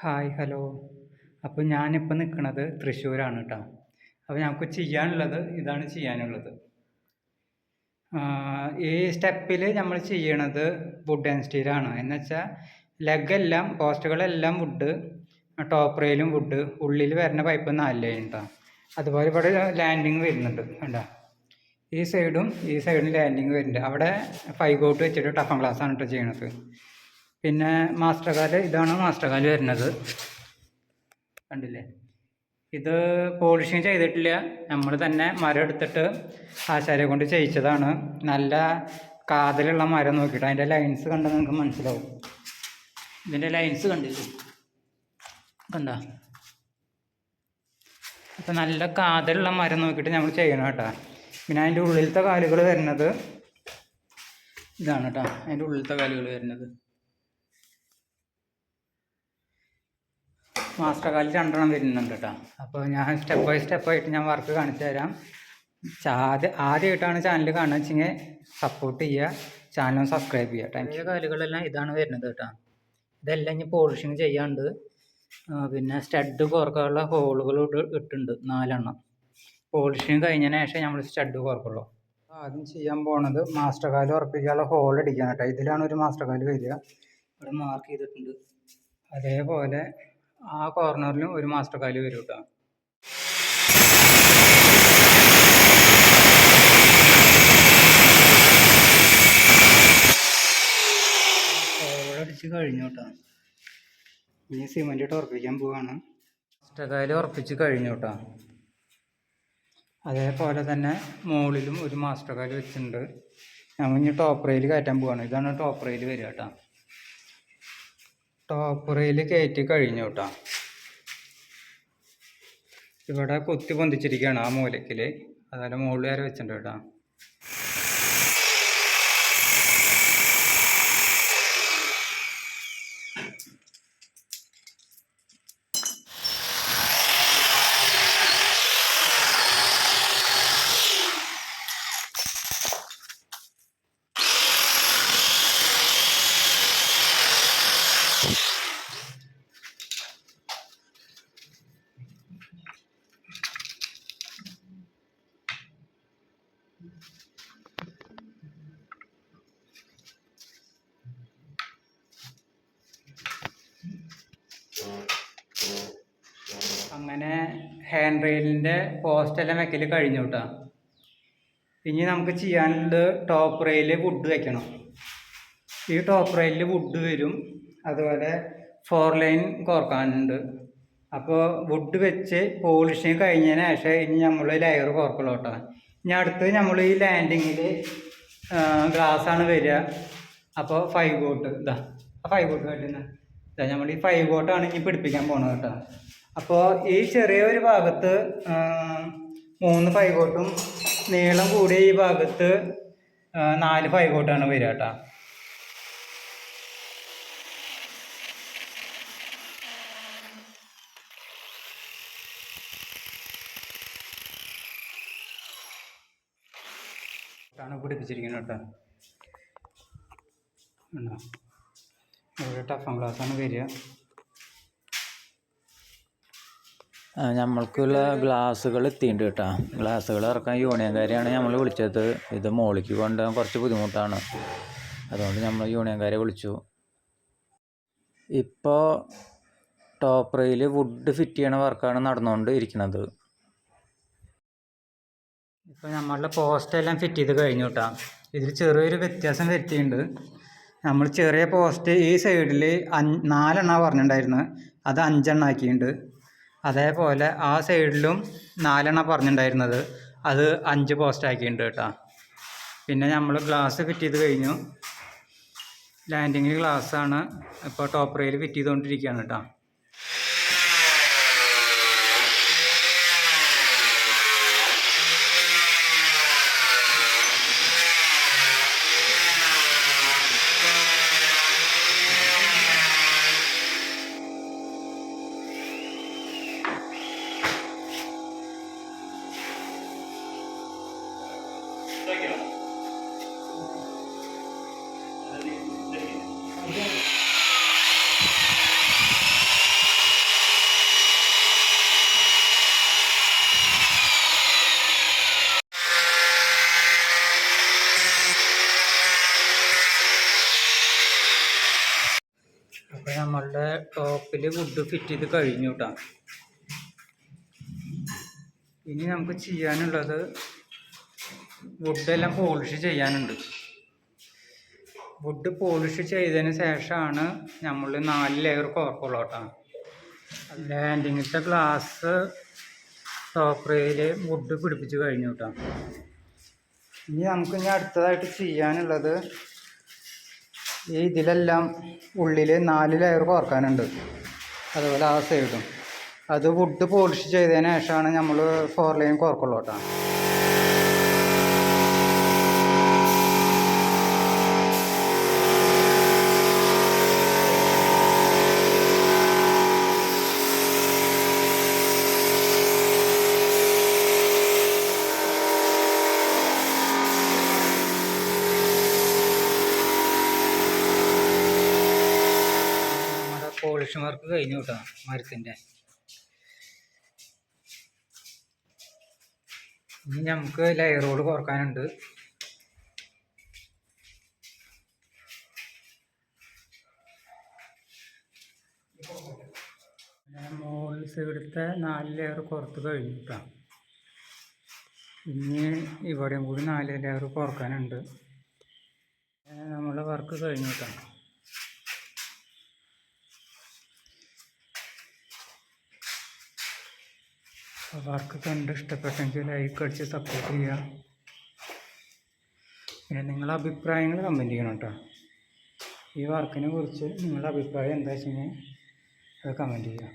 Hi hello അപ്പോൾ ഞാനിപ്പോൾ നിൽക്കുന്നത് തൃശ്ശൂരാണ് കേട്ടോ അപ്പോൾ ഞങ്ങൾക്ക് ചെയ്യാനുള്ളത് ഇതാണ് ചെയ്യാനുള്ളത്. ഈ സ്റ്റെപ്പിൽ നമ്മൾ ചെയ്യണത് വുഡ് ആൻഡ് സ്റ്റീലാണ് എന്ന് വെച്ചാൽ ലെഗെല്ലാം പോസ്റ്റുകളെല്ലാം വുഡ് ടോപ്പ് റെയിലും വുഡ് ഉള്ളിൽ വരുന്ന പൈപ്പ് നാല് കേട്ടോ അതുപോലെ ഇവിടെ ലാൻഡിങ് വരുന്നുണ്ട് കണ്ടോ? ഈ സൈഡും ഈ സൈഡും ലാൻഡിങ് വരുന്നുണ്ട്. അവിടെ ഫൈവ് ഔട്ട് വെച്ചിട്ട് ടഫൺ ഗ്ലാസ് ആണ് കേട്ടോ ചെയ്യണത്. പിന്നെ മാസ്റ്റർ കാൽ ഇതാണ് മാസ്റ്റർ കാൽ വരുന്നത്. കണ്ടില്ലേ? ഇത് പോളിഷിങ് ചെയ്തിട്ടില്ല. നമ്മൾ തന്നെ മരം എടുത്തിട്ട് ആശാരി കൊണ്ട് ചെയ്യിച്ചതാണ്. നല്ല കാതലുള്ള മരം നോക്കിയിട്ട് അതിന്റെ ലൈൻസ് കണ്ടാൽ നിങ്ങൾക്ക് മനസ്സിലാവും? ഇതിന്റെ ലൈൻസ് കണ്ടില്ലേ? കണ്ട? അപ്പം നല്ല കാതലുള്ള മരം നോക്കിയിട്ട് നമ്മൾ ചെയ്യണം കേട്ടോ. പിന്നെ അതിന്റെ ഉള്ളിലത്തെ കാലുകൾ വരുന്നത് ഇതാണ് കേട്ടോ. അതിന്റെ ഉള്ളിലത്തെ കാലുകൾ വരുന്നത്. മാസ്റ്റർ കാലിൽ രണ്ടെണ്ണം വരുന്നുണ്ട് കേട്ടോ. അപ്പോൾ ഞാൻ സ്റ്റെപ്പ് ബൈ സ്റ്റെപ്പ് ആയിട്ട് ഞാൻ വർക്ക് കാണിച്ചു തരാം. ആദ്യ ആദ്യമായിട്ടാണ് ചാനൽ കാണുക വെച്ചെങ്കിൽ സപ്പോർട്ട് ചെയ്യുക ചാനലും സബ്സ്ക്രൈബ് ചെയ്യുക. ടൈം കാലുകളെല്ലാം ഇതാണ് വരുന്നത് കേട്ടോ. ഇതെല്ലാം ഇനി പോളിഷിങ് ചെയ്യാണ്ട് പിന്നെ സ്റ്റഡ് കോർക്കാനുള്ള ഹോളുകൾ ഇട്ടുണ്ട് നാലെണ്ണം. പോളിഷിങ് കഴിഞ്ഞതിന് ശേഷം നമ്മൾ സ്റ്റഡ് കോർക്കുള്ളൂ ആദ്യം ചെയ്യാൻ പോണത് മാസ്റ്റർ കാൽ ഉറപ്പിക്കാനുള്ള ഹോൾ അടിക്കാൻ കേട്ടോ. ഇതിലാണ് ഒരു മാസ്റ്റർ കാൽ വരിക. ഇവിടെ മാർക്ക് ചെയ്തിട്ടുണ്ട്. അതേപോലെ ആ കോർണറിലും ഒരു മാസ്റ്റർ കാൽ വരും കേട്ടോ അടിച്ച് ഇനി സിമെന്റ് ഉറപ്പിക്കാൻ പോവാണ്. മാസ്റ്റർ ഉറപ്പിച്ച് കഴിഞ്ഞു കേട്ടോ അതേപോലെ തന്നെ മുകളിലും ഒരു മാസ്റ്റർ കാൽ വെച്ചിട്ടുണ്ട്. നമ്മൾ ഇനി ടോപ്പ് റെയിൽ കയറ്റാൻ പോവാണ്. ഇതാണ് ടോപ്പ് റെയിൽ വരിക കേട്ടോ ടോപ്പ് റെയിൽ കയറ്റി കഴിഞ്ഞു കേട്ടോ ഇവിടെ കുത്തി പൊന്തിച്ചിരിക്കുകയാണ് ആ മൂലക്കിൽ അതിന്റെ മുകളിൽ വരെ വെച്ചിട്ടുണ്ട് കേട്ടോ. അങ്ങനെ ഹാൻഡ് റെയിലിന്റെ പോസ്റ്റെല്ലാം വെക്കൽ കഴിഞ്ഞു കേട്ടോ ഇനി നമുക്ക് ചെയ്യാനുള്ളത് ടോപ്പ് റെയിൽ വുഡ് വെക്കണം. ഈ ടോപ്പ് റെയിലിൽ വുഡ് വരും. അതുപോലെ ഫോർ ലൈൻ കോർക്കാനുണ്ട്. അപ്പോൾ വുഡ് വെച്ച് പോളിഷിങ് കഴിഞ്ഞതിന് ശേഷം ഇനി നമ്മൾ ലെയർ കോർക്കുള്ളൂ ഇനി അടുത്ത് നമ്മൾ ഈ ലാൻഡിങ്ങിൽ ഗ്ലാസ്സാണ് വരിക. അപ്പോൾ ഫൈവ് ബോട്ട് ഇതാ ആ ഫൈവ് ബോട്ട് കട്ടുന്നത് ഇതാ നമ്മൾ ഈ ഫൈവ് ബോട്ടാണ് ഇനി പിടിപ്പിക്കാൻ പോകുന്നത് കേട്ടോ. അപ്പോൾ ഈ ചെറിയ ഒരു ഭാഗത്ത് മൂന്ന് ഫൈവ് ബോട്ടും നീളം കൂടിയ ഈ ഭാഗത്ത് നാല് ഫൈവ് ബോട്ടാണ് വരിക കേട്ടോ. ാണ് പിടിപ്പിച്ചിരിക്കുന്നത് കേട്ടോ. ഉണ്ടോ? ഇവിടെ ടഫം ഗ്ലാസ്സാണ് വരിക. നമ്മൾക്കുള്ള ഗ്ലാസ്സുകൾ എത്തിയിട്ടുണ്ട് കേട്ടോ. ഗ്ലാസ്സുകൾ ഇറക്കാൻ യൂണിയൻകാരെയാണ് നമ്മൾ വിളിച്ചത്. ഇത് മോളിക്ക് കൊണ്ടുപോകാൻ കുറച്ച് ബുദ്ധിമുട്ടാണ്. അതുകൊണ്ട് നമ്മൾ യൂണിയൻകാരെ വിളിച്ചു. ഇപ്പോൾ ടോപ്പ് റെയിൽ വുഡ് ഫിറ്റ് ചെയ്യണ വർക്കാണ് നടന്നുകൊണ്ട് ഇരിക്കുന്നത് ഇപ്പോൾ നമ്മളുടെ പോസ്റ്റ് എല്ലാം ഫിറ്റ് ചെയ്ത് കഴിഞ്ഞു കേട്ടോ ഇതിൽ ചെറിയൊരു വ്യത്യാസം വരുത്തിയിട്ടുണ്ട് നമ്മൾ ചെറിയ പോസ്റ്റ് ഈ സൈഡിൽ അഞ്ച് നാലെണ്ണ പറഞ്ഞിട്ടുണ്ടായിരുന്നത് അത് അഞ്ചെണ്ണ ആക്കിയിട്ടുണ്ട് അതേപോലെ ആ സൈഡിലും നാലെണ്ണ പറഞ്ഞിട്ടുണ്ടായിരുന്നത് അത് അഞ്ച് പോസ്റ്റ് ആക്കിയിട്ടുണ്ട് കേട്ടോ. പിന്നെ നമ്മൾ ഗ്ലാസ് ഫിറ്റ് ചെയ്ത് കഴിഞ്ഞു. ലാൻഡിങ്ങിൽ ഗ്ലാസ്സാണ് ഇപ്പോൾ ടോപ്പ് റെയിൽ ഫിറ്റ് ചെയ്തുകൊണ്ടിരിക്കുകയാണ് കേട്ടോ. അപ്പോൾ നമ്മളുടെ ടോപ്പിൽ ഫുഡ് ഫിറ്റ് ചെയ്ത് കഴിഞ്ഞു കേട്ടോ ഇനി നമുക്ക് ചെയ്യാനുള്ളത് ഫുഡെല്ലാം പോളിഷ് ചെയ്യാനുണ്ട്. വുഡ് പോളിഷ് ചെയ്തതിന് ശേഷമാണ് നമ്മൾ നാല് ലെയർ കോർക്കുള്ളൂ കേട്ടോ. ലാൻഡിങ്ങിലത്തെ ഗ്ലാസ് ടോപ്പ് റെയിൽ വുഡ് പിടിപ്പിച്ച് കഴിഞ്ഞു കേട്ടോ. ഇനി നമുക്ക് ഇനി അടുത്തതായിട്ട് ചെയ്യാനുള്ളത് ഈ ഇതിലെല്ലാം ഉള്ളിൽ നാല് ലെയർ കോർക്കാനുണ്ട് അതുപോലെ ആ സൈഡും അത് വുഡ് പോളിഷ് ചെയ്തതിന് ശേഷമാണ് നമ്മൾ ഫോർ ലൈൻ കോർക്കുള്ളൂ പോളിഷ് വർക്ക് കഴിഞ്ഞു കേട്ടോ മരത്തിന്റെ. ഇനി നമുക്ക് ലെയറോട് കുറക്കാനുണ്ട്. മുകളിൽ സൈഡത്തെ നാല് ലെയർ കുറത്ത് കഴിഞ്ഞു കേട്ടോ. ഇനി ഇവിടെയും കൂടി നാല് ലെയർ കുറക്കാനുണ്ട്. നമ്മൾ വർക്ക് കഴിഞ്ഞു കേട്ടോ. വർക്ക് കണ്ട് ഇഷ്ടപ്പെട്ടെങ്കിൽ ലൈക്ക് അടിച്ച് സപ്പോർട്ട് ചെയ്യുക. പിന്നെ നിങ്ങളുടെ അഭിപ്രായങ്ങൾ കമന്റ് ചെയ്യണം കേട്ടോ ഈ വർക്കിനെ കുറിച്ച് നിങ്ങളുടെ അഭിപ്രായം എന്താ വെച്ച് കഴിഞ്ഞാൽ അത് കമന്റ് ചെയ്യുക.